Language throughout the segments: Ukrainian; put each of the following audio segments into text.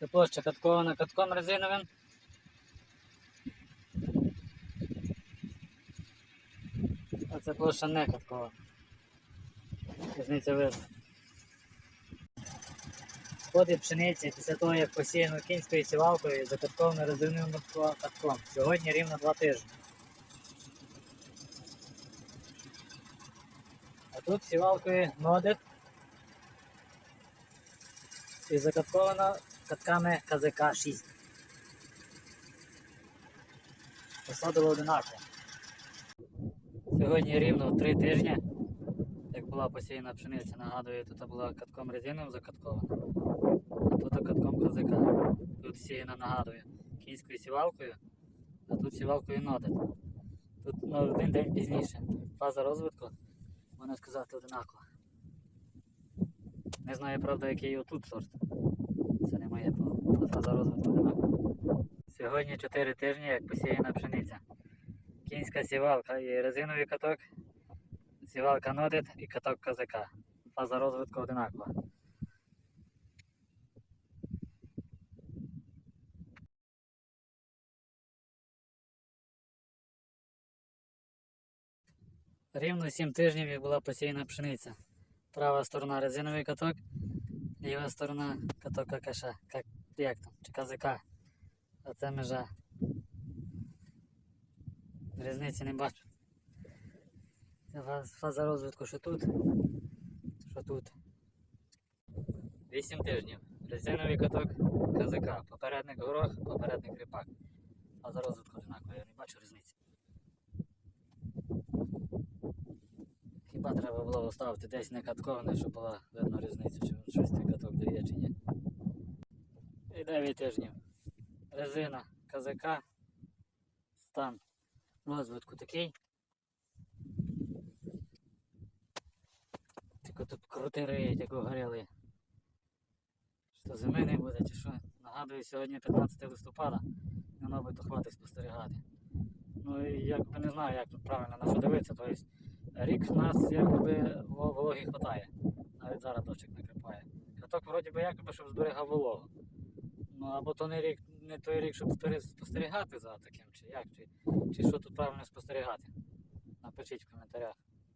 Це площа каткована катком резиновим. А це площа не каткована. Різниця видно. Сходи пшениці після того, як посіяно кінською сівалкою закатковано резиновим катком. Сьогодні рівно два тижні. А тут сівалкою нодик і закатковано катками КЗК 6. Посадили одинаково. Сьогодні рівно три тижні, як була посіяна пшениця, нагадую, тут була катком резиновим закаткована, а тут катком КЗК. Тут сіяна, нагадую, кінською сівалкою, а тут сівалкою нодик. Тут на один день пізніше. Фаза розвитку, можна сказати, одинакова. Не знаю, правда, який отут сорт. Це не моє бо фаза розвитку одинакова. Сьогодні 4 тижні, як посіяна пшениця. Кінська сівалка і резиновий каток, сівалка нодит і каток КЗК. Фаза розвитку одинакова. Рівно 7 тижнів, як була посіяна пшениця. Права сторона резиновий каток, ліва сторона каток ККШ, як, як там, чи КЗК. А це межа. Різниці не бачу. Фаза розвитку, що тут, що тут. 8 тижнів. Резиновий каток КЗК. Попередник горох, попередник ріпак. Фаза розвитку одинакова, я не бачу різниці. Хіба треба було поставити десь не катковане, щоб була видно різниця, чи щось той каток дає чи ні. І 9 тижнів. Резина КЗК. Стан розвитку такий. Тільки тут крути риють, як горіли. Що зими не буде, чи що? Нагадую, сьогодні 15 листопада. Не мабуть, то хватить спостерігати. Ну і якби не знаю, як тут правильно на що дивитися. Тобто рік в нас якби вологи хватає. Навіть зараз дощик накрипає. Каток вроді би якби, щоб зберігав вологу. Ну або то не рік, не той рік, щоб спостерігати за таким, чи як, чи, чи що тут правильно спостерігати. Напишіть в коментарях.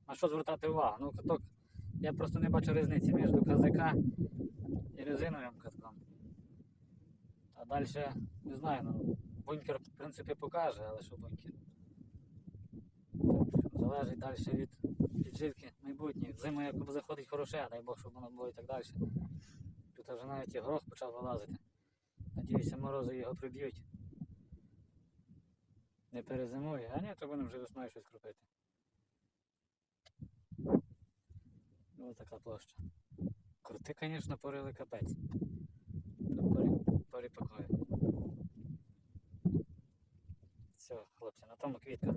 На що звертати увагу? Ну, каток. Я просто не бачу різниці між КЗК і резиновим катком. А далі, не знаю, ну, бункер в принципі покаже, але що бункер. Залежить далі від підживки майбутніх. Зиму якби заходить хороше, дай Бог, щоб воно було і так далі. Тут вже навіть і горох почав вилазити. Надіюся, морози його приб'ють. Не перезимує, а ні, то будемо вже весною щось кропити. Ось така площа. Крути, звісно, порили капець. Перепакую. Все, хлопці, на тому квітка.